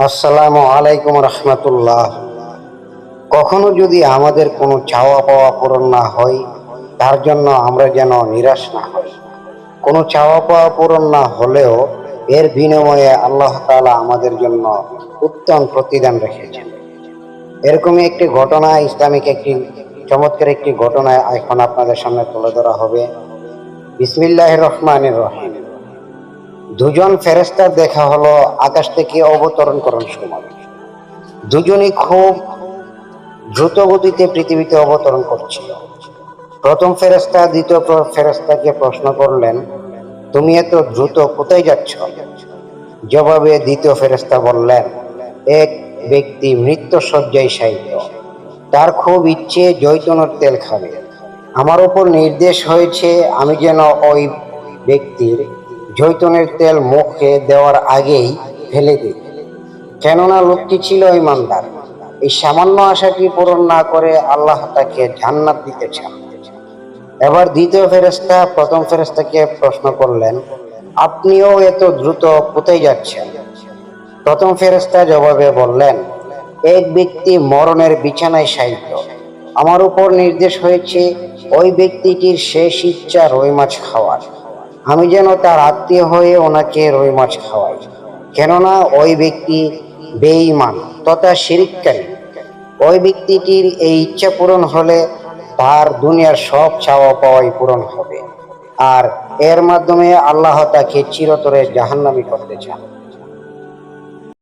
আসসালামু আলাইকুম রহমতুল্লাহ। কখনো যদি আমাদের কোনো চাওয়া পাওয়া পূরণ না হয়, তার জন্য আমরা যেন নিরাশ না হই। কোনো চাওয়া পাওয়া পূরণ না হলেও এর বিনিময়ে আল্লাহ তাআলা আমাদের জন্য উত্তম প্রতিদান রেখেছেন। এরকমই একটি ঘটনা, ইসলামিক একটি চমৎকার একটি ঘটনা এখন আপনাদের সামনে তুলে ধরা হবে। বিসমিল্লাহ রহমানের রহিম। দুজন ফেরেস্তার দেখা হলো, আকাশ থেকে অবতরণ করার সময় দুজনই খুব দ্রুত গতিতে পৃথিবীতে অবতরণ করছিল। প্রথম ফেরেস্তা দ্বিতীয় ফেরেস্তাকে প্রশ্ন করলেন, তুমি এত দ্রুত কোথায় যাচ্ছ? জবাবে দ্বিতীয় ফেরেস্তা বললেন, এক ব্যক্তি মৃত্যু শয্যায় শায়িত। তার খুব ইচ্ছে জৈতনের তেল খাবে। আমার উপর নির্দেশ হয়েছে আমি যেন ওই ব্যক্তির জৈতনের তেল মুখে দেওয়ার আগেই ফেলে দিই। কেননা লোকটি ছিল ইমানদার। এই সামান্য আশাটি পূরণ না করে আল্লাহ তাকে জান্নাত দিতে চান। এবার দ্বিতীয় ফেরেস্তা প্রথম ফেরেস্তাকে প্রশ্ন করলেন, আপনিও এত দ্রুত কোথায় যাচ্ছেন? প্রথম ফেরেস্তা জবাবে বললেন, এক ব্যক্তি মরণের বিছানায় শায়িত। আমার উপর নির্দেশ হয়েছে, ওই ব্যক্তিটির শেষ ইচ্ছা রুই মাছ খাওয়ার। আমি যেন তার আত্মীয় হয়ে ওনাকে রুই মাছ খাওয়াই। কেননা ওই ব্যক্তি বেঈমান, তথা শিরিককারী। ওই ব্যক্তিটির এই ইচ্ছা পূরণ হলে তার দুনিয়ার সব চাওয়া পাওয়াই পূরণ হবে। আর এর মাধ্যমে আল্লাহ তাকে চিরতরে জাহান্নামি করতে চান।